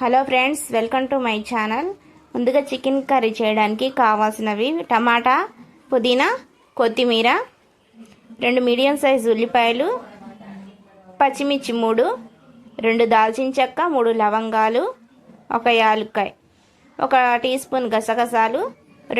Hello friends welcome to my channel. ముందుగా chicken curry చేయడానికి కావాల్సినవి టమాటా పుదీనా కొత్తిమీర రెండు మీడియం సైజ్ ఉల్లిపాయలు పచ్చిమిర్చి మూడు రెండు దాల్చిన చెక్క మూడు లవంగాలు ఒక యాలుక్కాయ ఒక టీ స్పూన్ గసగసాలు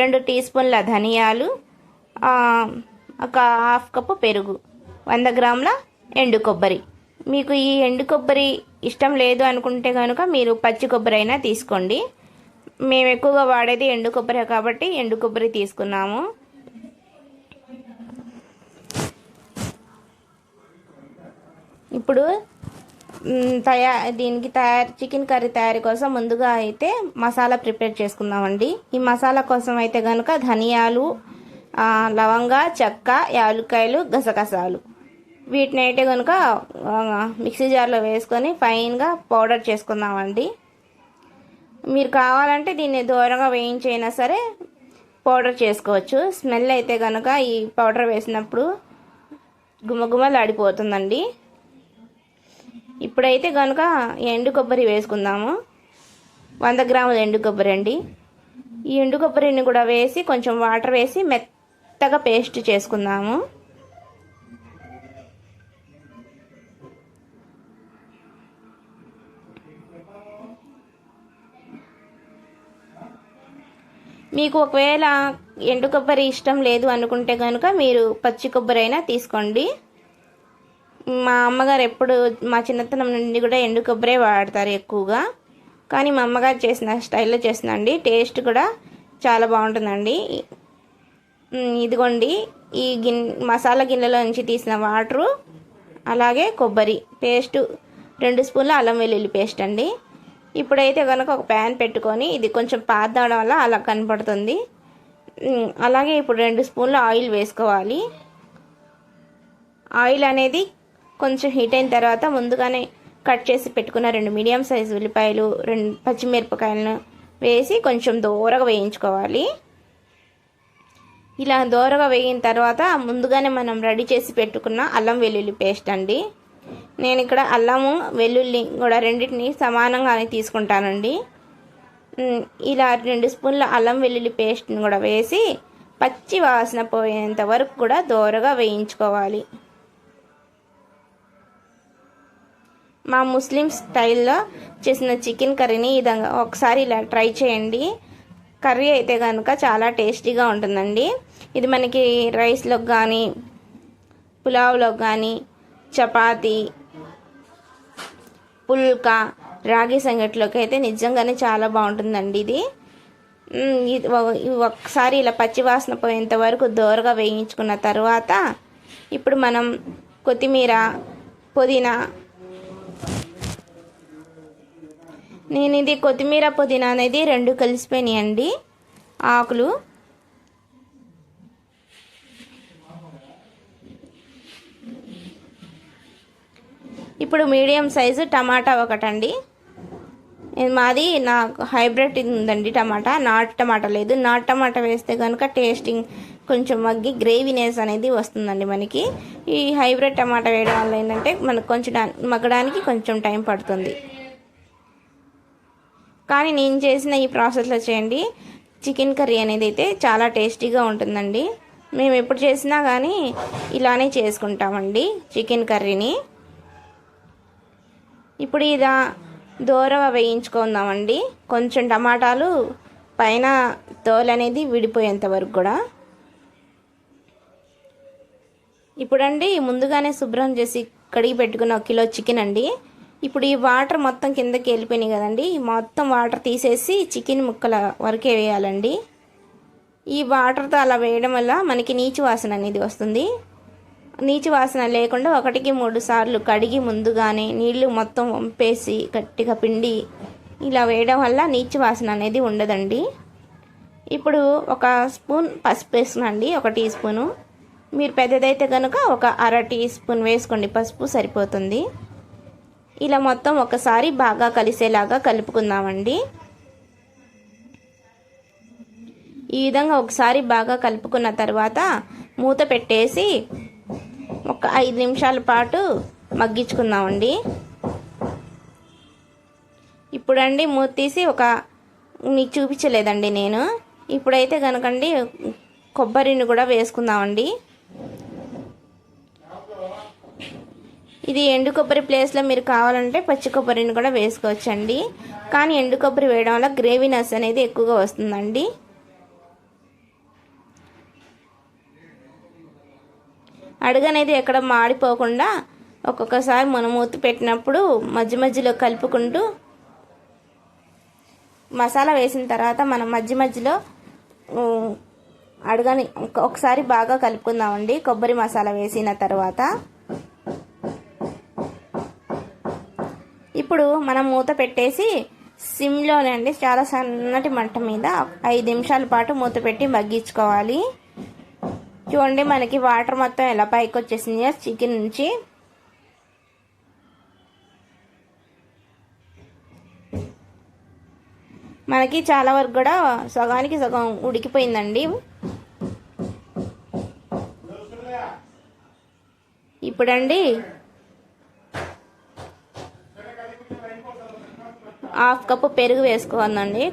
రెండు టీ స్పూన్ల ధనియాలు ఒక హాఫ్ కప్పు పెరుగు వంద గ్రాముల ఎండు కొబ్బరి. మీకు ఈ ఎండు కొబ్బరి ఇష్టం లేదు అనుకుంటే కనుక మీరు పచ్చి కొబ్బరి అయినా తీసుకోండి. మేము ఎక్కువగా వాడేది ఎండు కొబ్బరి కాబట్టి ఎండు కొబ్బరి తీసుకున్నాము. ఇప్పుడు తయా దీనికి తయారు చికెన్ కర్రీ తయారీ కోసం ముందుగా అయితే మసాలా ప్రిపేర్ చేసుకుందామండి. ఈ మసాలా కోసం అయితే కనుక ధనియాలు లవంగ చెక్క యాలుక్కాయలు గసగసాలు. వీటిని అయితే కనుక మిక్సీ జార్లో వేసుకొని ఫైన్గా పౌడర్ చేసుకుందామండి. మీరు కావాలంటే దీన్ని దూరంగా వేయించైనా సరే పౌడర్ చేసుకోవచ్చు. స్మెల్ అయితే కనుక ఈ పౌడర్ వేసినప్పుడు గుమగుమలాడిపోతుందండి. ఇప్పుడైతే కనుక ఎండు కొబ్బరి వేసుకుందాము. వంద గ్రాముల ఎండు కొబ్బరి అండి. ఈ ఎండు కొబ్బరిని కూడా వేసి కొంచెం వాటర్ వేసి మెత్తగా పేస్ట్ చేసుకుందాము. మీకు ఒకవేళ ఎండు కొబ్బరి ఇష్టం లేదు అనుకుంటే కనుక మీరు పచ్చి కొబ్బరి అయినా తీసుకోండి. మా అమ్మగారు ఎప్పుడు మా చిన్నతనం నుండి కూడా ఎండు కొబ్బరే వాడతారు ఎక్కువగా. కానీ మా అమ్మగారు చేసిన స్టైల్లో చేసిందండి టేస్ట్ కూడా చాలా బాగుంటుందండి. ఇదిగోండి. ఈ గిన్ మసాలా గిన్నెలో నుంచి తీసిన వాటరు అలాగే కొబ్బరి పేస్టు రెండు స్పూన్ల అల్లం వెల్లుల్లి పేస్ట్ అండి ఇప్పుడైతే కనుక ఒక ప్యాన్ పెట్టుకొని ఇది కొంచెం పాత వల్ల అలా కనపడుతుంది. అలాగే ఇప్పుడు రెండు స్పూన్లు ఆయిల్ వేసుకోవాలి. ఆయిల్ అనేది కొంచెం హీట్ అయిన తర్వాత ముందుగానే కట్ చేసి పెట్టుకున్న రెండు మీడియం సైజు ఉల్లిపాయలు రెండు పచ్చిమిరపకాయలను వేసి కొంచెం దూరగా వేయించుకోవాలి. ఇలా దూరగా వేగిన తర్వాత ముందుగానే మనం రెడీ చేసి పెట్టుకున్న అల్లం వెల్లుల్లి పేస్ట్ అండి. నేను ఇక్కడ అల్లము వెల్లుల్లి కూడా రెండింటిని సమానంగానే తీసుకుంటానండి. ఇలా రెండు స్పూన్ల అల్లం వెల్లుల్లి పేస్ట్ని కూడా వేసి పచ్చి వాసన పోయేంత వరకు కూడా దోరగా వేయించుకోవాలి. మా ముస్లిం స్టైల్లో చేసిన చికెన్ కర్రీని విధంగా ఒకసారి ఇలా ట్రై చేయండి. కర్రీ అయితే కనుక చాలా టేస్టీగా ఉంటుందండి. ఇది మనకి రైస్లోకి కానీ పులావ్లోకి కానీ చపాతీ పుల్కా రాగి సంగట్లోకి అయితే నిజంగానే చాలా బాగుంటుందండి ఇది. ఇది ఒకసారి ఇలా పచ్చివాసన పోయేంత వరకు దోరగా వేయించుకున్న తర్వాత ఇప్పుడు మనం కొత్తిమీర పుదీనా. నేను ఇది కొత్తిమీర పుదీనా అనేది రెండు కలిసిపోయినాయండి. ఆకులు. ఇప్పుడు మీడియం సైజు టమాటా ఒకటండి. మాది నాకు హైబ్రిడ్ ఉందండి టమాటా. నాటు టమాటా లేదు. నాటు టమాటా వేస్తే కనుక టేస్టింగ్ కొంచెం మగ్గి గ్రేవీనెస్ అనేది వస్తుందండి మనకి. ఈ హైబ్రిడ్ టమాటా వేయడం వల్ల ఏంటంటే మనకు కొంచెం మగ్గడానికి కొంచెం టైం పడుతుంది. కానీ నేను చేసిన ఈ ప్రాసెస్లో చేయండి. చికెన్ కర్రీ అనేది అయితే చాలా టేస్టీగా ఉంటుందండి. మేము ఎప్పుడు చేసినా కానీ ఇలానే చేసుకుంటామండి చికెన్ కర్రీని. ఇప్పుడు ఇదా దోరవ వేయించుకుందామండి. కొంచెం టమాటాలు పైన తోలు అనేది విడిపోయేంత వరకు కూడా. ఇప్పుడండి ముందుగానే శుభ్రం చేసి కడిగి పెట్టుకున్న ఒక కిలో చికెన్ అండి. ఇప్పుడు ఈ వాటర్ మొత్తం కిందకి వెళ్ళిపోయినాయి కదండి. మొత్తం వాటర్ తీసేసి చికెన్ ముక్కల వరకే వేయాలండి. ఈ వాటర్తో అలా వేయడం వల్ల మనకి నీచు వాసన అనేది వస్తుంది. నీచు వాసన లేకుండా ఒకటికి మూడు సార్లు కడిగి ముందుగానే నీళ్ళు మొత్తం వంపేసి గట్టిగా పిండి ఇలా వేయడం వల్ల నీచు వాసన అనేది ఉండదండి. ఇప్పుడు ఒక స్పూన్ పసుపు వేసుకునండి ఒక టీ స్పూను. మీరు పెద్దదైతే కనుక ఒక అర టీ స్పూన్ వేసుకోండి పసుపు సరిపోతుంది. ఇలా మొత్తం ఒకసారి బాగా కలిసేలాగా కలుపుకుందామండి. ఈ విధంగా ఒకసారి బాగా కలుపుకున్న తర్వాత మూత పెట్టేసి ఒక ఐదు నిమిషాల పాటు మగ్గించుకుందామండి. ఇప్పుడండి మూత తీసి ఒక మీకు చూపించలేదండి నేను. ఇప్పుడైతే కనుకండి కొబ్బరిని కూడా వేసుకుందామండి. ఇది ఎండు కొబ్బరి ప్లేస్లో మీరు కావాలంటే పచ్చి కొబ్బరిని కూడా వేసుకోవచ్చండి. కానీ ఎండు కొబ్బరి వేయడం వల్ల గ్రేవీనెస్ అనేది ఎక్కువగా వస్తుందండి. అడుగనేది ఎక్కడ మాడిపోకుండా ఒక్కొక్కసారి మనం మూత పెట్టినప్పుడు మధ్య మధ్యలో కలుపుకుంటూ మసాలా వేసిన తర్వాత మనం మధ్య మధ్యలో అడగని ఒకసారి బాగా కలుపుకుందామండి. కొబ్బరి మసాలా వేసిన తర్వాత ఇప్పుడు మనం మూత పెట్టేసి సిమ్లోనే అండి చాలా సన్నటి మంట మీద ఐదు నిమిషాల పాటు మూత పెట్టి మగ్గించుకోవాలి. చూడండి మనకి వాటర్ మొత్తం ఎలా పైకి వచ్చేసింది చికెన్ నుంచి మనకి చాలా వరకు కూడా సగానికి సగం ఉడికిపోయిందండి. ఇప్పుడండి హాఫ్ కప్పు పెరుగు వేసుకోవాలండి.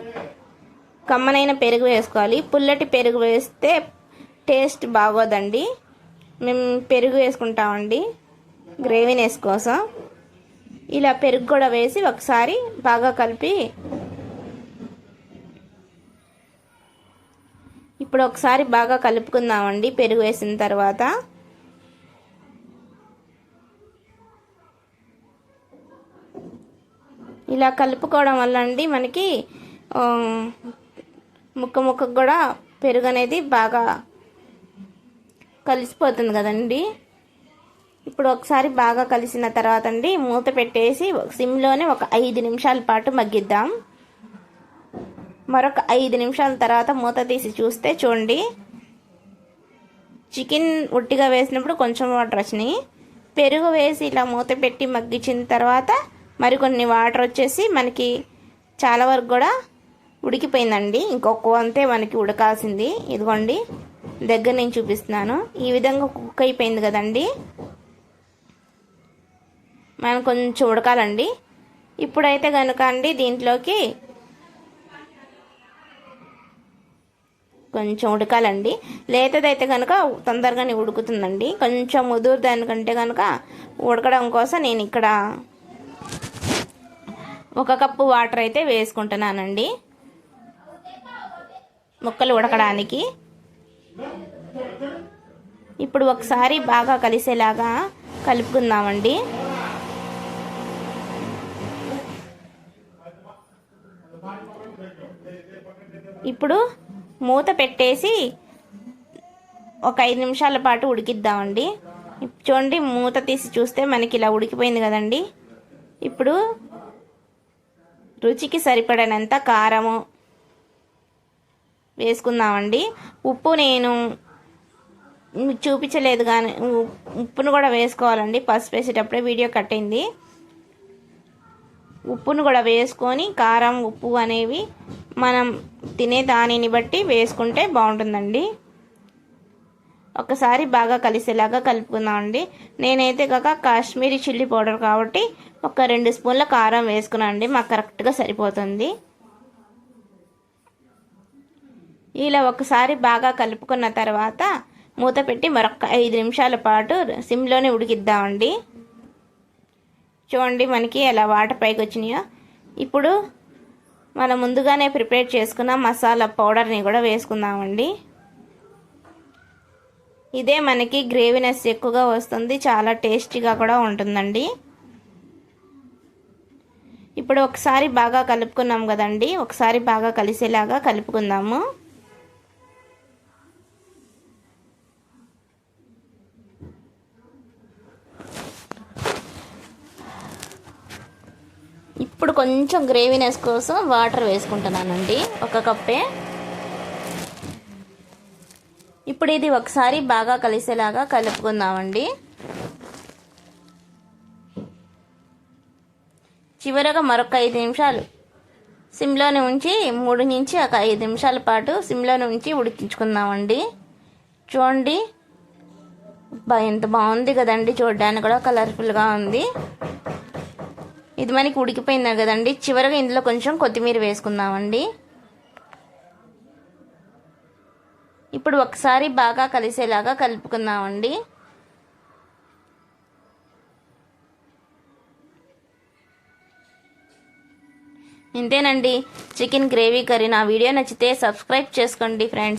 కమ్మనైన పెరుగు వేసుకోవాలి. పుల్లటి పెరుగు వేస్తే టేస్ట్ బాగోదండి. మేము పెరుగు వేసుకుంటామండి గ్రేవీనెస్ కోసం. ఇలా పెరుగు కూడా వేసి ఒకసారి బాగా కలిపి ఇప్పుడు ఒకసారి బాగా కలుపుకుందామండి పెరుగు వేసిన తర్వాత. ఇలా కలుపుకోవడం వల్ల అండి మనకి ముక్క ముక్కకు కూడా పెరుగు అనేది బాగా కలిసిపోతుంది కదండి. ఇప్పుడు ఒకసారి బాగా కలిసిన తర్వాత అండి మూత పెట్టేసి సిమ్లోనే ఒక ఐదు నిమిషాల పాటు మగ్గిద్దాం. మరొక ఐదు నిమిషాల తర్వాత మూత తీసి చూస్తే చూడండి. చికెన్ ఉట్టిగా వేసినప్పుడు కొంచెం వాటర్ వచ్చినాయి. పెరుగు వేసి ఇలా మూత పెట్టి మగ్గించిన తర్వాత మరికొన్ని వాటర్ వచ్చేసి మనకి చాలా వరకు కూడా ఉడికిపోయిందండి. ఇంకొక అంతే మనకి ఉడకాల్సింది. ఇదిగోండి. దగ్గర నేను చూపిస్తున్నాను. ఈ విధంగా కుక్ అయిపోయింది కదండి. మనం కొంచెం ఉడకాలండి ఇప్పుడైతే కనుక అండి దీంట్లోకి కొంచెం ఉడకాలండి. లేతదైతే కనుక తొందరగానే ఉడుకుతుందండి. కొంచెం ముదురు దానికంటే కనుక ఉడకడం కోసం నేను ఇక్కడ ఒక కప్పు వాటర్ అయితే వేసుకుంటున్నానండి. ముక్కలు ఉడకడానికి. ఇప్పుడు ఒకసారి బాగా కలిసేలాగా కలుపుకుందామండి. ఇప్పుడు మూత పెట్టేసి ఒక ఐదు నిమిషాల పాటు ఉడికిద్దామండి. చూడండి మూత తీసి చూస్తే మనకి ఇలా ఉడికిపోయింది కదండి. ఇప్పుడు రుచికి సరిపడనంత కారము వేసుకుందామండి. ఉప్పు నేను చూపించలేదు కానీ ఉప్పును కూడా వేసుకోవాలండి. పసుపు వేసేటప్పుడే వీడియో కట్ అయింది. ఉప్పును కూడా వేసుకొని కారం ఉప్పు అనేవి మనం తినే దానిని బట్టి వేసుకుంటే బాగుంటుందండి. ఒకసారి బాగా కలిసేలాగా కలుపుకుందామండి. నేనైతే కాక కాశ్మీరీ చిల్లీ పౌడర్ కాబట్టి ఒక రెండు స్పూన్ల కారం వేసుకున్నాను అండి మాకు కరెక్ట్గా సరిపోతుంది. ఇలా ఒకసారి బాగా కలుపుకున్న తర్వాత మూత పెట్టి మరొక ఐదు నిమిషాల పాటు సిమ్లోనే ఉడికిద్దామండి. చూడండి మనకి ఎలా వాటర్ పైకి వచ్చినాయో. ఇప్పుడు మనం ముందుగానే ప్రిపేర్ చేసుకున్న మసాలా పౌడర్ని కూడా వేసుకుందామండి. ఇదే మనకి గ్రేవీనెస్ ఎక్కువగా వస్తుంది చాలా టేస్టీగా కూడా ఉంటుందండి. ఇప్పుడు ఒకసారి బాగా కలుపుకున్నాం కదండి ఒకసారి బాగా కలిసేలాగా కలుపుకుందాము. ఇప్పుడు కొంచెం గ్రేవీనెస్ కోసం వాటర్ వేసుకుంటున్నానండి. ఒక కప్పే. ఇప్పుడు ఇది ఒకసారి బాగా కలిసేలాగా కలుపుకుందామండి. చివరగా మరొక ఐదు నిమిషాలు సిమ్లోనే ఉంచి మూడు నుంచి ఒక ఐదు నిమిషాల పాటు సిమ్లోనే ఉంచి ఉడికించుకుందామండి. చూడండి. ఎంత బాగుంది కదండి చూడడానికి కూడా కలర్ఫుల్గా ఉంది. ఇది మనకి ఉడికిపోయింది కదండి? చివరగా ఇందులో కొంచెం కొత్తిమీర వేసుకుందామండి. ఇప్పుడు ఒకసారి బాగా కలిసేలాగా కలుపుకుందామండి. ఇంతేనండి. చికెన్ గ్రేవీ కర్రీ నా వీడియో నచ్చితే సబ్స్క్రైబ్ చేసుకోండి ఫ్రెండ్స్.